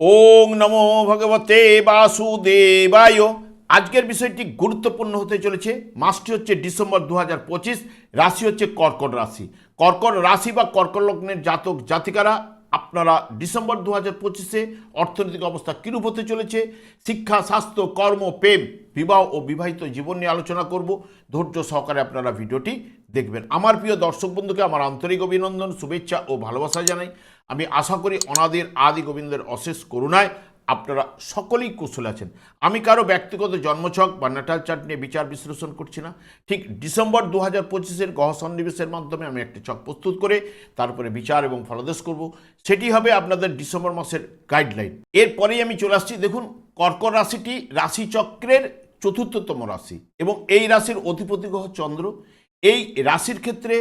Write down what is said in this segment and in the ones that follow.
ওং নমো ভগবতে বাসুদেবায়। আজকের বিষয়টি গুরুত্বপূর্ণ হতে চলেছে। মাসটি হচ্ছে ডিসেম্বর দু হাজার পঁচিশ, রাশি হচ্ছে কর্কট রাশি। কর্কট রাশি বা কর্কট লগ্নের জাতক জাতিকারা আপনারা ডিসেম্বর দু হাজার পঁচিশে অর্থনৈতিক অবস্থা কীরূপ হতে চলেছে? শিক্ষা, স্বাস্থ্য, কর্ম, প্রেম, বিবাহ ও বিবাহিত জীবন নিয়ে আলোচনা করব। ধৈর্য সহকারে আপনারা ভিডিওটি দেখবেন। আমার প্রিয় দর্শক বন্ধুকে আমার আন্তরিক অভিনন্দন, শুভেচ্ছা ও ভালোবাসা জানাই। আমি আশা করি অনাদের আদি গোবিন্দের অশেষ করুণায় আপনারা সকলেই কুশল আছেন। আমি কারও ব্যক্তিগত জন্মছক বা নাটাল চার্ট নিয়ে বিচার বিশ্লেষণ করছি না। ঠিক ডিসেম্বর দু হাজার পঁচিশের গহ সন্নিবেশের মাধ্যমে আমি একটি ছক প্রস্তুত করে তারপরে বিচার এবং ফলাদেশ করব। সেটি হবে আপনাদের ডিসেম্বর মাসের গাইডলাইন। এরপরেই আমি চলে আসছি, দেখুন, কর্কট রাশিটি রাশিচক্রের চতুর্থতম রাশি এবং এই রাশির অধিপতি গ্রহ চন্দ্র। এই রাশির ক্ষেত্রে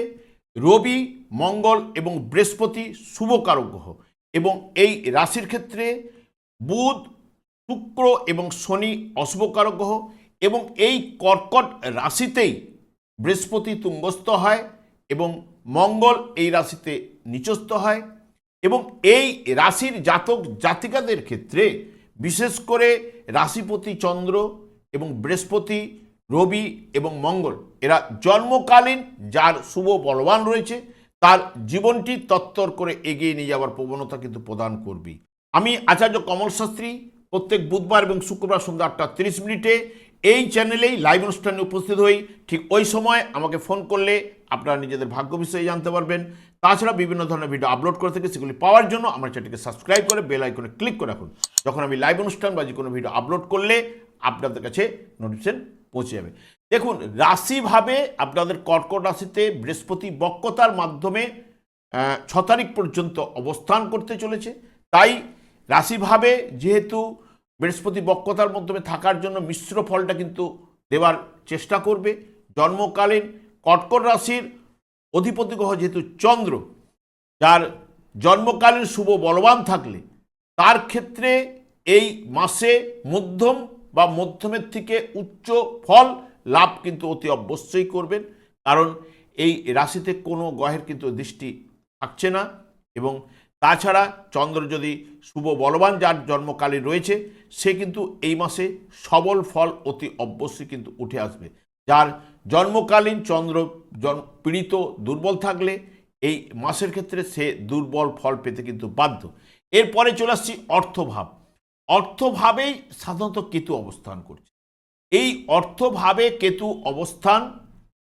রবি, মঙ্গল এবং বৃহস্পতি শুভকারক গ্রহ এবং এই রাশির ক্ষেত্রে বুধ, শুক্র এবং শনি অশুভকারক গ্রহ এবং এই কর্কট রাশিতেই বৃহস্পতি তুঙ্গস্থ হয় এবং মঙ্গল এই রাশিতে নিচস্থ হয় এবং এই রাশির জাতক জাতিকাদের ক্ষেত্রে বিশেষ করে রাশিপতি চন্দ্র এবং বৃহস্পতি রবি এবং মঙ্গল, এরা জন্মকালীন যার শুভ বলবান রয়েছে, তার জীবনটি তত্তর করে এগিয়ে নিয়ে যাওয়ার প্রবণতা কিন্তু প্রদান করবি আমি আচার্য কমল শাস্ত্রী প্রত্যেক বুধবার এবং শুক্রবার সন্ধ্যা আটটা তিরিশ মিনিটে এই চ্যানেলেই লাইভ অনুষ্ঠানে উপস্থিত হই। ঠিক ওই সময় আমাকে ফোন করলে আপনারা নিজেদের ভাগ্য বিষয়ে জানতে পারবেন। তাছাড়া বিভিন্ন ধরনের ভিডিও আপলোড করে থাকি, সেগুলি পাওয়ার জন্য আমার চ্যানেলকে সাবস্ক্রাইব করে বেল আইকনে ক্লিক করে রাখুন। যখন আমি লাইভ অনুষ্ঠান বা যে কোনো ভিডিও আপলোড করলে আপনাদের কাছে নোটিফিকেশন পৌঁছে যাবে। দেখুন, রাশিভাবে আপনাদের কর্কট রাশিতে বৃহস্পতি বক্রতার মাধ্যমে ছ তারিখ পর্যন্ত অবস্থান করতে চলেছে। তাই রাশিভাবে যেহেতু বৃহস্পতি বক্রতার মাধ্যমে থাকার জন্য মিশ্র ফলটা কিন্তু দেওয়ার চেষ্টা করবে। জন্মকালীন কটকট রাশির অধিপতি গ্রহ যেহেতু চন্দ্র, যার জন্মকালীন শুভ বলবান থাকলে তার ক্ষেত্রে এই মাসে মধ্যম বা মধ্যমের থেকে উচ্চ ফল লাভ কিন্তু অতি অবশ্যই করবেন। কারণ এই রাশিতে কোনো গ্রহের কিন্তু দৃষ্টি থাকছে না এবং তাছাড়া চন্দ্র যদি শুভ বলবান, যার জন্মকালে রয়েছে, সে কিন্তু এই মাসে সবল ফল অতি অবশ্যই কিন্তু উঠে আসবে। যার জন্মকালীন চন্দ্র পীড়িত, দুর্বল থাকলে এই মাসের ক্ষেত্রে সে দুর্বল ফল পেতে কিন্তু বাধ্য। এরপরে চলে আসছি অর্থভাব। অর্থভাবেই সাধারণত কেতু অবস্থান করছে। এই অর্থভাবে কেতু অবস্থান,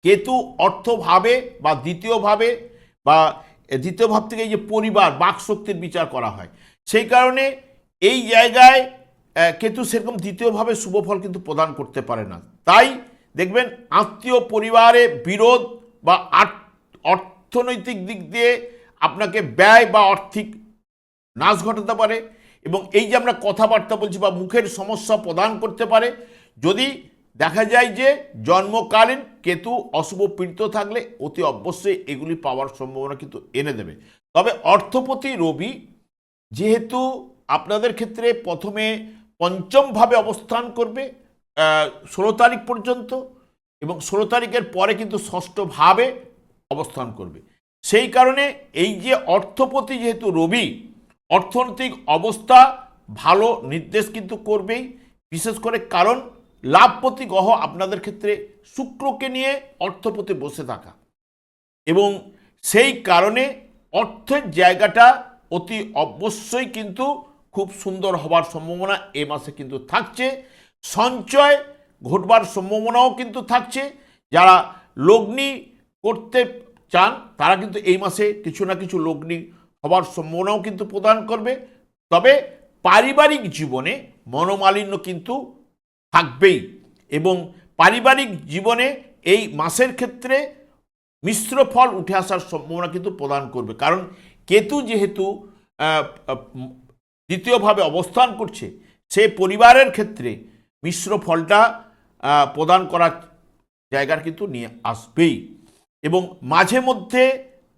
কেতু অর্থভাবে বা দ্বিতীয়ভাবে বা দ্বিতীয় ভাব থেকে এই যে পরিবার, বাকশক্তির বিচার করা হয়। সেই কারণে এই জায়গায় কেতু সেরকম দ্বিতীয়ভাবে শুভ ফল কিন্তু প্রদান করতে পারে না। তাই দেখবেন আত্মীয় পরিবারে বিরোধ বা অর্থনৈতিক দিক দিয়ে আপনাকে ব্যয় বা আর্থিক নাশ ঘটাতে পারে এবং এই যে আমরা কথাবার্তা বলছি বা মুখের সমস্যা প্রদান করতে পারে, যদি দেখা যায় যে জন্মকালীন কেতু অশুভ পীড়িত থাকলে অতি অবশ্যই এগুলি পাওয়ার সম্ভাবনা কিন্তু এনে দেবে। তবে অর্থপতি রবি যেহেতু আপনাদের ক্ষেত্রে প্রথমে পঞ্চমভাবে অবস্থান করবে ষোলো তারিখ পর্যন্ত এবং ষোলো তারিখের পরে কিন্তু ষষ্ঠভাবে অবস্থান করবে। সেই কারণে এই যে অর্থপতি যেহেতু রবি, অর্থনৈতিক অবস্থা ভালো নির্দেশ কিন্তু করবেই, বিশেষ করে কারণ লাভপতি গ্রহ আপনাদের ক্ষেত্রে শুক্রকে নিয়ে অর্থপতি বসে থাকা। এবং সেই কারণে অর্থের জায়গাটা অতি অবশ্যই কিন্তু খুব সুন্দর হবার সম্ভাবনা এ মাসে কিন্তু থাকছে। সঞ্চয় ঘটবার সম্ভাবনাও কিন্তু থাকছে। যারা লগ্নি করতে চান, তারা কিন্তু এই মাসে কিছু না কিছু লগ্নি হবার সম্ভাবনাও কিন্তু প্রদান করবে। তবে পারিবারিক জীবনে মনোমালিন্য কিন্তু থাকবেই। এবং পারিবারিক জীবনে এই মাসের ক্ষেত্রে মিশ্র ফল উঠে আসার সম্ভাবনা কিন্তু প্রদান করবে। কারণ কেতু যেহেতু দ্বিতীয়ভাবে অবস্থান করছে, সে পরিবারের ক্ষেত্রে মিশ্র ফলটা প্রদান করার জায়গার কিন্তু নিয়ে আসবেই। এবং মাঝে মধ্যে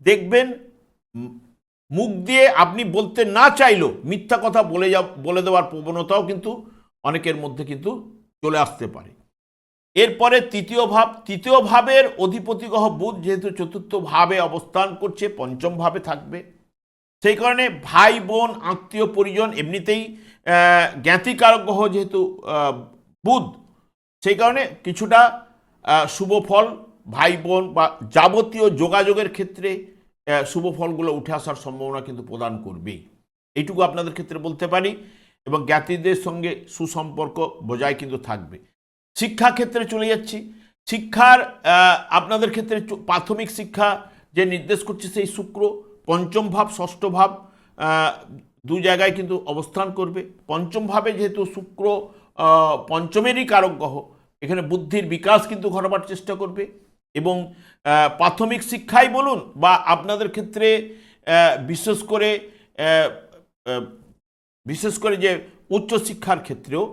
দেখবেন মুখ দিয়ে আপনি বলতে না চাইলেও মিথ্যা কথা বলে যা বলে দেওয়ার প্রবণতাও কিন্তু অনেকের মধ্যে কিন্তু চলে আসতে পারে। এরপরে তৃতীয় ভাব, তৃতীয় ভাবের অধিপতি গ্রহ বুধ যেহেতু চতুর্থ ভাবে অবস্থান করছে, পঞ্চম ভাবে থাকবে। সেই কারণে ভাই, বোন, আত্মীয়, পরিজন এমনিতেই জ্ঞাতিকারক গ্রহ যেহেতু বুধ, সেই কারণে কিছুটা শুভ ফল ভাই, বোন বা যাবতীয় যোগাযোগের ক্ষেত্রে শুভ ফলগুলো উঠে আসার সম্ভাবনা কিন্তু প্রদান করবেই। এইটুকু আপনাদের ক্ষেত্রে বলতে পারি। এবং জ্ঞাতিদের সঙ্গে সুসম্পর্ক বজায় কিন্তু থাকবে। শিক্ষা ক্ষেত্রে চলে যাচ্ছি। শিক্ষার আপনাদের ক্ষেত্রে প্রাথমিক শিক্ষা যে নির্দেশ করছে সেই শুক্র, পঞ্চম ভাব, ষষ্ঠ ভাব দু জায়গায় কিন্তু অবস্থান করবে। পঞ্চম ভাবে যেহেতু শুক্র পঞ্চমেরই কারক গ্রহ, এখানে বুদ্ধির বিকাশ কিন্তু ঘটাবার চেষ্টা করবে এবং প্রাথমিক শিক্ষাই বলুন বা আপনাদের ক্ষেত্রে বিশেষ করে বিশেষ করে যে উচ্চশিক্ষার ক্ষেত্রেও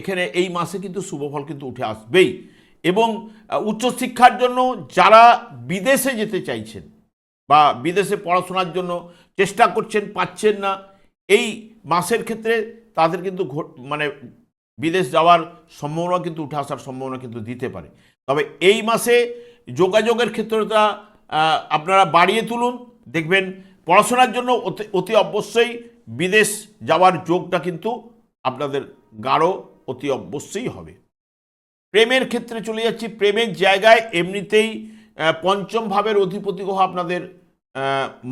এখানে এই মাসে কিন্তু শুভফল কিন্তু উঠে আসবেই। এবং উচ্চশিক্ষার জন্য যারা বিদেশে যেতে চাইছেন বা বিদেশে পড়াশোনার জন্য চেষ্টা করছেন, পাচ্ছেন না, এই মাসের ক্ষেত্রে তাদের কিন্তু মানে বিদেশ যাওয়ার সম্ভাবনা কিন্তু, উঠে আসার সম্ভাবনা কিন্তু দিতে পারে। তবে এই মাসে যোগাযোগের ক্ষেত্রটা আপনারা বাড়িয়ে তুলুন, দেখবেন পড়াশোনার জন্য অতি অবশ্যই বিদেশ যাওয়ার যোগটা কিন্তু আপনাদের গাঢ়, অতি অবশ্যই হবে। প্রেমের ক্ষেত্রে চলে যাচ্ছি, প্রেমের জায়গায় এমনিতেই পঞ্চম ভাবের অধিপতি গ্রহ আপনাদের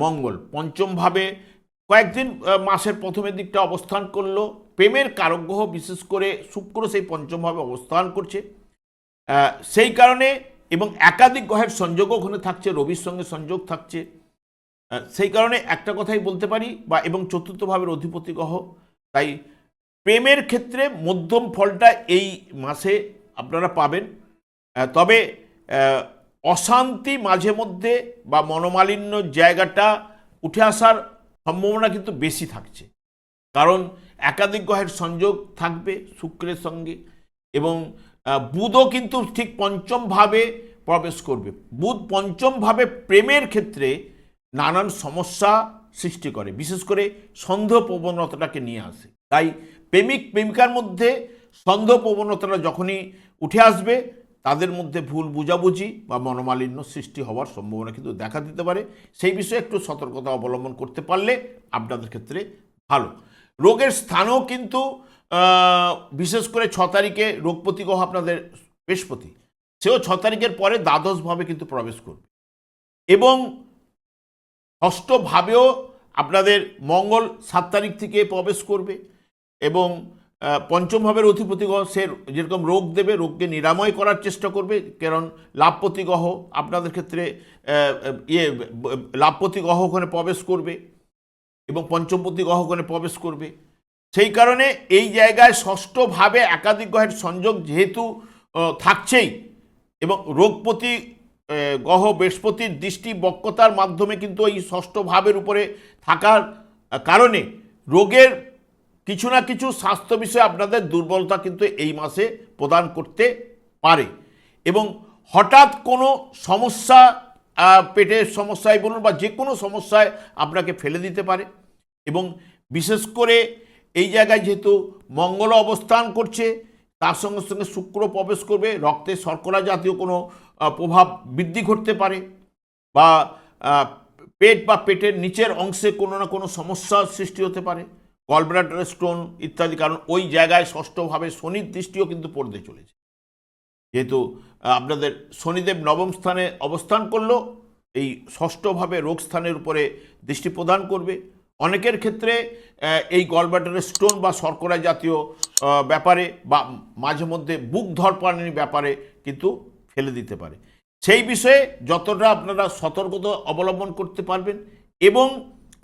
মঙ্গল। পঞ্চম ভাবে কয়েকদিন মাসের প্রথমের দিকটা অবস্থান করল। প্রেমের কারক গ্রহ বিশেষ করে শুক্র সেই পঞ্চমভাবে অবস্থান করছে। সেই কারণে এবং একাধিক গ্রহের সংযোগও ওখানে থাকছে, রবির সঙ্গে সংযোগ থাকছে। সেই কারণে একটা কথাই বলতে পারি, বা এবং চতুর্থ ভাবের অধিপতি গ্রহ। তাই প্রেমের ক্ষেত্রে মধ্যম ফলটা এই মাসে আপনারা পাবেন। তবে অশান্তি মাঝে মধ্যে বা মনোমালিন্য জায়গাটা উঠে আসার সম্ভাবনা কিন্তু বেশি থাকছে। কারণ একাধিক গ্রহের সংযোগ থাকবে শুক্রের সঙ্গে এবং বুধও কিন্তু ঠিক পঞ্চমভাবে প্রবেশ করবে। বুধ পঞ্চমভাবে প্রেমের ক্ষেত্রে নানান সমস্যা সৃষ্টি করে, বিশেষ করে সন্দেহ প্রবণতাটাকে নিয়ে আসে। তাই প্রেমিক, প্রেমিকার মধ্যে সন্দেহ প্রবণতাটা যখনই উঠে আসবে, তাদের মধ্যে ভুল বুঝাবুঝি বা মনোমালিন্য সৃষ্টি হওয়ার সম্ভাবনা কিন্তু দেখা দিতে পারে। সেই বিষয়ে একটু সতর্কতা অবলম্বন করতে পারলে আপনাদের ক্ষেত্রে ভালো। রোগের স্থানও কিন্তু বিশেষ করে ছ তারিখে রোগ প্রতিগ্রহ আপনাদের বৃহস্পতি, সেও ছ তারিখের পরে দ্বাদশভাবে কিন্তু প্রবেশ করবে। এবং ষষ্ঠভাবেও আপনাদের মঙ্গল সাত তারিখ থেকে প্রবেশ করবে এবং আহ, পঞ্চম ভাবের অধিপতি গ্রহ সে যেরকম রোগ দেবে রোগকে নিরাময় করার চেষ্টা করবে কারণ লাভপতি গ্রহ আপনাদের ক্ষেত্রে ইয়ে ব- লাভপতি গ্রহ ওখানে প্রবেশ করবে এবং পঞ্চমপতি গ্রহ ওখানে প্রবেশ করবে। সেই কারণে এই জায়গায় ষষ্ঠভাবে একাধিক গ্রহের সংযোগ যেহেতু থাকছেই এবং রোগপতি গ্রহ বৃহস্পতির দৃষ্টি বক্রতার মাধ্যমে কিন্তু এই ষষ্ঠ ভাবের উপরে থাকার কারণে রোগের কিছু না কিছু স্বাস্থ্য বিষয়ে আপনাদের দুর্বলতা কিন্তু এই মাসে প্রদান করতে পারে। এবং হঠাৎ কোনো সমস্যা পেটের সমস্যায় বলুন বা যে কোনো সমস্যায় আপনাকে ফেলে দিতে পারে। এবং বিশেষ করে এই জায়গায় যেহেতু মঙ্গল অবস্থান করছে, তার সঙ্গে সঙ্গে শুক্র প্রবেশ করবে, রক্তে শর্করা জাতীয় কোনো প্রভাব বৃদ্ধি ঘটতে পারে বা পেট বা পেটের নিচের অংশে কোনো না কোনো সমস্যার সৃষ্টি হতে পারে গলব্লাডার স্টোন ইত্যাদি, কারণ ওই জায়গায় ষষ্ঠভাবে শনির দৃষ্টিও কিন্তু পড়তে চলেছে। যেহেতু আপনাদের শনিদেব নবম স্থানে অবস্থান করল, এই ষষ্ঠভাবে রোগ স্থানের উপরে দৃষ্টি প্রদান করবে। অনেকের ক্ষেত্রে এই গলব্লাডারের স্টোন বা শর্করা জাতীয় ব্যাপারে বা মাঝে মধ্যে বুক ধরপানির ব্যাপারে কিন্তু ফেলে দিতে পারে। সেই বিষয়ে যতটা আপনারা সতর্কতা অবলম্বন করতে পারবেন এবং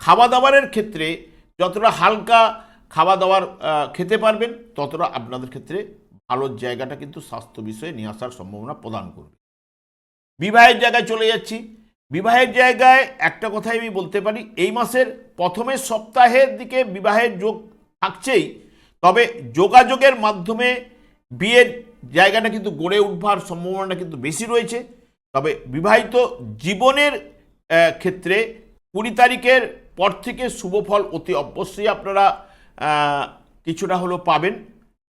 খাওয়া দাওয়ারের ক্ষেত্রে যতটা হালকা খাওয়া দাওয়ার খেতে পারবেন, ততটা আপনাদের ক্ষেত্রে ভালো জায়গাটা কিন্তু স্বাস্থ্য বিষয়ে নিয়ে আসার সম্ভাবনা প্রদান করবে। বিবাহের জায়গায় চলে যাচ্ছি। বিবাহের জায়গায় একটা কথাই আমি বলতে পারি, এই মাসের প্রথমের সপ্তাহের দিকে বিবাহের যোগ থাকছেই, তবে যোগাযোগের মাধ্যমে বিয়ের জায়গাটা কিন্তু গড়ে উঠবার সম্ভাবনা কিন্তু বেশি রয়েছে। তবে বিবাহিত জীবনের ক্ষেত্রে কুড়ি তারিখের পর থেকে শুভ ফল অতি অবশ্যই আপনারা কিছুটা হলেও পাবেন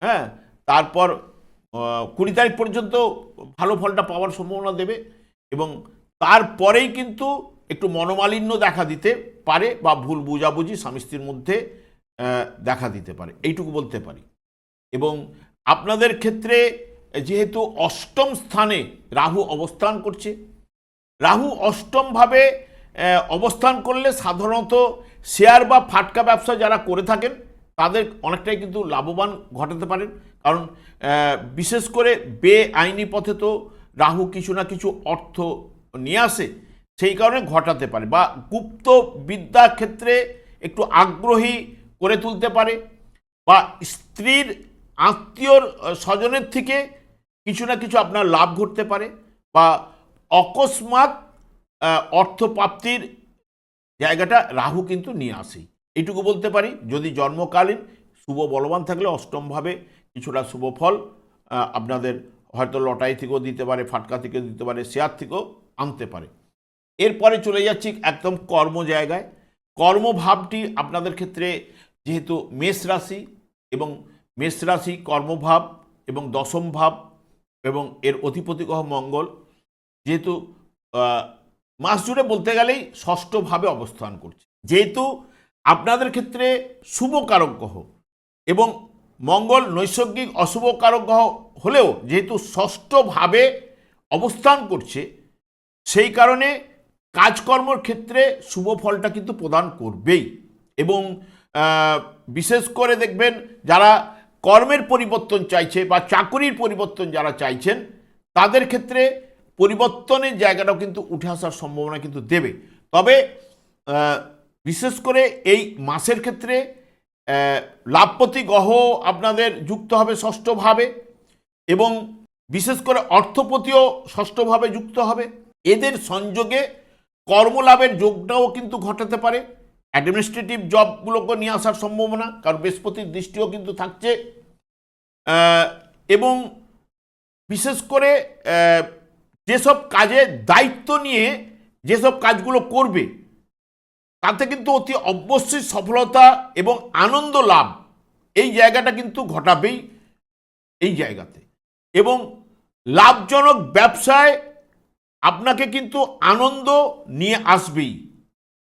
হ্যাঁ? তারপর কুড়ি তারিখ পর্যন্ত ভালো ফলটা পাওয়ার সম্ভাবনা দেবে এবং তারপরেই কিন্তু একটু মনোমালিন্য দেখা দিতে পারে বা ভুল বুঝাবুঝি স্বামী স্ত্রীর মধ্যে দেখা দিতে পারে। এইটুকু বলতে পারি। এবং আপনাদের ক্ষেত্রে যেহেতু অষ্টম স্থানে রাহু অবস্থান করছে, রাহু অষ্টমভাবে অবস্থান করলে সাধারণত শেয়ার বা ফাটকা ব্যবসা যারা করে থাকেন, তাদের অনেকটাই কিন্তু লাভবান ঘটাতে পারেন। কারণ বিশেষ করে বেআইনি পথে তো রাহু কিছু না কিছু অর্থ নিয়ে আসে, সেই কারণে ঘটাতে পারে বা গুপ্ত বিদ্যা ক্ষেত্রে একটু আগ্রহী করে তুলতে পারে বা স্ত্রীর আত্মীয়র স্বজনের থেকে কিছু না কিছু আপনার লাভ ঘটতে পারে বা অকস্মাৎ অর্থপ্রাপ্তির জায়গাটা রাহু কিন্তু নিয়ে আসেই। এইটুকু বলতে পারি, যদি জন্মকালীন শুভ বলবান থাকলে অষ্টমভাবে কিছুটা শুভ ফল আপনাদের হয়তো লটারি থেকেও দিতে পারে, ফাটকা থেকেও দিতে পারে, শেয়ার থেকেও আনতে পারে। এরপরে চলে যাচ্ছি একদম কর্ম জায়গায়। কর্মভাবটি আপনাদের ক্ষেত্রে যেহেতু মেষ রাশি এবং মেষ রাশি কর্মভাব এবং দশম ভাব এবং এর অধিপতি গ্রহ মঙ্গল। যেহেতু মাস জুড়ে বলতে গেলেই ষষ্ঠভাবে অবস্থান করছে। যেহেতু আপনাদের ক্ষেত্রে শুভ কারক গ্রহ এবং মঙ্গল নৈসর্গিক অশুভ কারক গ্রহ হলেও যেহেতু ষষ্ঠভাবে অবস্থান করছে, সেই কারণে কাজকর্মর ক্ষেত্রে শুভ ফলটা কিন্তু প্রদান করবেই। এবং বিশেষ করে দেখবেন যারা কর্মের পরিবর্তন চাইছে বা চাকরির পরিবর্তন যারা চাইছেন, তাদের ক্ষেত্রে পরিবর্তনের জায়গাটাও কিন্তু উঠে আসার সম্ভাবনা কিন্তু দেবে। তবে বিশেষ করে এই মাসের ক্ষেত্রে লাভপতি গ্রহ আপনাদের যুক্ত হবে ষষ্ঠভাবে এবং বিশেষ করে অর্থপতিও ষষ্ঠভাবে যুক্ত হবে। এদের সংযোগে কর্মলাভের যোগটাও কিন্তু ঘটাতে পারে। অ্যাডমিনিস্ট্রেটিভ জবগুলোকে নিয়ে আসার সম্ভাবনা, কারণ বৃহস্পতির দৃষ্টিও কিন্তু থাকছে। এবং বিশেষ করে যেসব কাজে দায়িত্ব নিয়ে যেসব কাজগুলো করবে, তাতে কিন্তু অতি অবশ্যই সফলতা এবং আনন্দ লাভ এই জায়গাটা কিন্তু ঘটাবেই এই জায়গাতে। এবং লাভজনক ব্যবসায় আপনাকে কিন্তু আনন্দ নিয়ে আসবেই।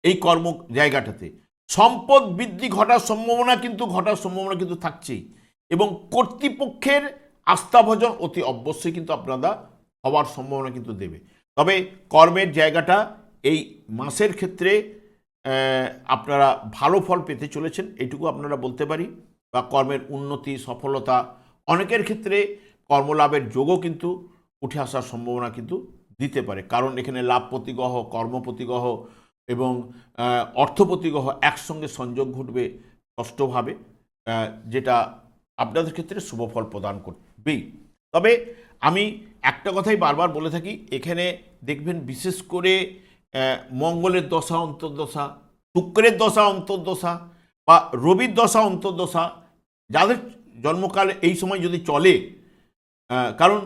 এই কর্ম জায়গাটাতে। সম্পদ বৃদ্ধি ঘটার সম্ভাবনা কিন্তু, ঘটার সম্ভাবনা কিন্তু থাকছেই। এবং কর্তৃপক্ষের আস্থাভজন অতি অবশ্যই কিন্তু আপনারা হওয়ার সম্ভাবনা কিন্তু দেবে। তবে কর্মের জায়গাটা এই মাসের ক্ষেত্রে আপনারা ভালো ফল পেতে চলেছেন এইটুকু আপনারা বলতে পারি। বা কর্মের উন্নতি, সফলতা, অনেকের ক্ষেত্রে কর্মলাভের যোগও কিন্তু উঠে আসার সম্ভাবনা কিন্তু দিতে পারে। কারণ এখানে লাভপতি গ্রহ কর্মপতি গ্রহ এবং আহ, অর্থপতি গ্রহ একসঙ্গে সংযোগ ঘটবে আহ, যেটা আপনাদের ক্ষেত্রে শুভ ফল প্রদান করবেই। তবে আমি একটা কথাই বারবার বলে থাকি এখানে দেখবেন বিশেষ করে মঙ্গলের দশা অন্তর্দশা শুক্রের দশা অন্তর্দশা বা রবির দশা অন্তর্দশা যাদের জন্মকাল এই সময় যদি চলে কারণ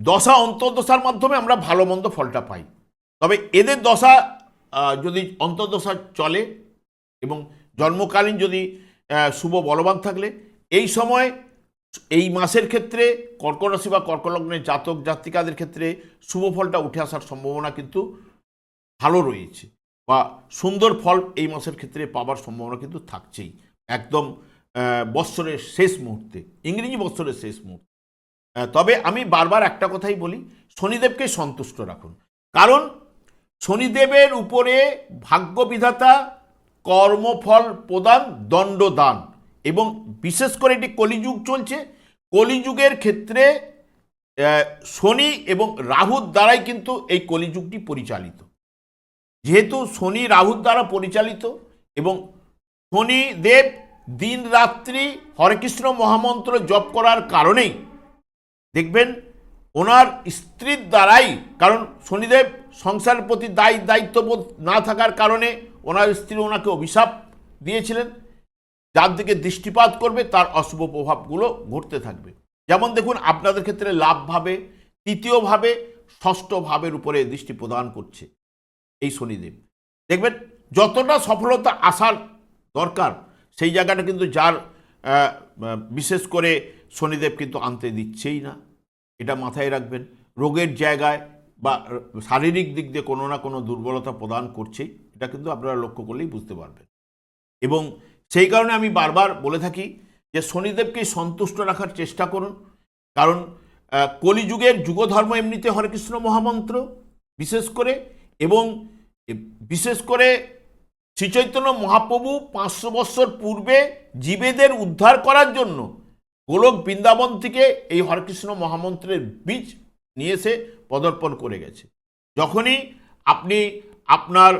দশা অন্তর্দশার মাধ্যমে আমরা ভালো মন্দ ফলটা পাই। তবে এদের দশা যদি অন্তর্দশা চলে এবং জন্মকালীন যদি শুভ বলবান থাকলে, এই সময় এই মাসের ক্ষেত্রে কর্কট রাশি বা কর্কলগ্নের জাতক জাতিকাদের ক্ষেত্রে শুভ ফলটা উঠে আসার সম্ভাবনা কিন্তু ভালো রয়েছে বা সুন্দর ফল এই মাসের ক্ষেত্রে পাবার সম্ভাবনা কিন্তু থাকছেই। একদম বৎসরের শেষ মুহূর্তে, ইংরেজি বৎসরের শেষ মুহূর্তে। তবে আমি বারবার একটা কথাই বলি, শনিদেবকে সন্তুষ্ট রাখুন। কারণ শনিদেবের উপরে ভাগ্য বিধাতা কর্মফল প্রদান, দণ্ডদান এবং বিশেষ করে এটি কলিযুগ চলছে। কলিযুগের ক্ষেত্রে শনি এবং রাহুর দ্বারাই কিন্তু এই কলিযুগটি পরিচালিত। যেহেতু শনি রাহুর দ্বারা পরিচালিত এবং শনি দেব দিন রাত্রি হরেকৃষ্ণ মহামন্ত্র জপ করার কারণেই, দেখবেন, ওনার স্ত্রীর দ্বারাই, কারণ শনিদেব সংসারের প্রতি দায়ী, দায়িত্ববোধ না থাকার কারণে ওনার স্ত্রী ওনাকে অভিশাপ দিয়েছিলেন। যার দিকে দৃষ্টিপাত করবে, তার অশুভ প্রভাবগুলো ঘটতে থাকবে। যেমন দেখুন, আপনাদের ক্ষেত্রে লাভভাবে তৃতীয়ভাবে ষষ্ঠ ভাবের উপরে দৃষ্টি প্রদান করছে এই শনিদেব। দেখবেন, যতটা সফলতা আসার দরকার, সেই জায়গাটা কিন্তু যার বিশেষ করে শনিদেব কিন্তু আনতে দিচ্ছেই না। এটা মাথায় রাখবেন। রোগের জায়গায় বা শারীরিক দিক দিয়ে কোনো না কোনো দুর্বলতা প্রদান করছেই এটা কিন্তু আপনারা লক্ষ্য করলেই বুঝতে পারবেন। এবং সেই কারণে আমি বারবার বলে থাকি যে শনিদেবকে সন্তুষ্ট রাখার চেষ্টা করুন। কারণ কলিযুগের যুগধর্ম এমনিতে হরেকৃষ্ণ মহামন্ত্র, বিশেষ করে, এবং বিশেষ করে শ্রীচৈতন্য মহাপ্রভু পাঁচশো বৎসর পূর্বে জীবেদের উদ্ধার করার জন্য গোলক বৃন্দাবন থেকে এই হরেকৃষ্ণ মহামন্ত্রের বীজ নিয়ে এসে পদার্পণ করে গেছে। যখনই আপনি আপনার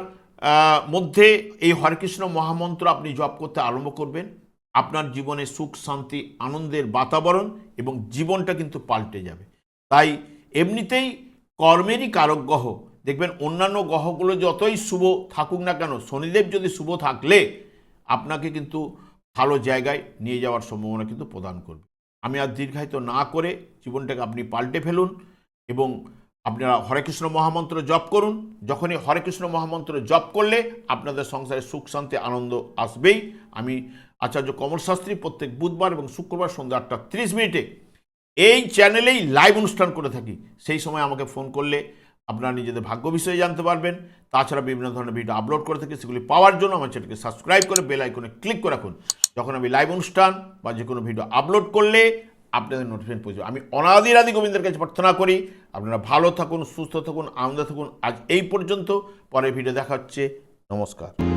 মধ্যে এই হরেকৃষ্ণ মহামন্ত্র আপনি জপ করতে আরম্ভ করবেন, আপনার জীবনে সুখ, শান্তি, আনন্দের বাতাবরণ এবং জীবনটা কিন্তু পাল্টে যাবে। তাই এমনিতেই কর্মেরই কারক গ্রহ, দেখবেন অন্যান্য গ্রহগুলো যতই শুভ থাকুক না কেন, শনিদেব যদি শুভ থাকলে আপনাকে কিন্তু ভালো জায়গায় নিয়ে যাওয়ার সম্ভাবনা কিন্তু প্রদান করবে। আমি আর দীর্ঘায়িত না করে জীবনটাকে আপনি পাল্টে ফেলুন। এবং আপনারা হরেকৃষ্ণ মহামন্ত্র জপ করুন। যখনই হরেকৃষ্ণ মহামন্ত্র জপ করলে আপনাদের সংসারে সুখ, শান্তি, আনন্দ আসবেই। আমি আচার্য কমল শাস্ত্রী প্রত্যেক বুধবার এবং শুক্রবার সন্ধ্যা আটটা তিরিশ মিনিটে এই চ্যানেলেই লাইভ অনুষ্ঠান করে থাকি। সেই সময় আমাকে ফোন করলে আপনারা নিজেদের ভাগ্য বিষয়ে জানতে পারবেন। তাছাড়া বিভিন্ন ধরনের ভিডিও আপলোড করে থাকি, সেগুলি পাওয়ার জন্য আমার চ্যানেলকে সাবস্ক্রাইব করে বেল আইকনে ক্লিক করে রাখুন। যখন আমি লাইভ অনুষ্ঠান বা যে কোনো ভিডিও আপলোড করলে আপনাদের নোটিফিকেশন পৌঁছবে। আমি অনাদির আদি গোবিন্দের কাছে প্রার্থনা করি, আপনারা ভালো থাকুন, সুস্থ থাকুন, আনন্দে থাকুন। আজ এই পর্যন্ত, পরের ভিডিও দেখা হচ্ছে। নমস্কার।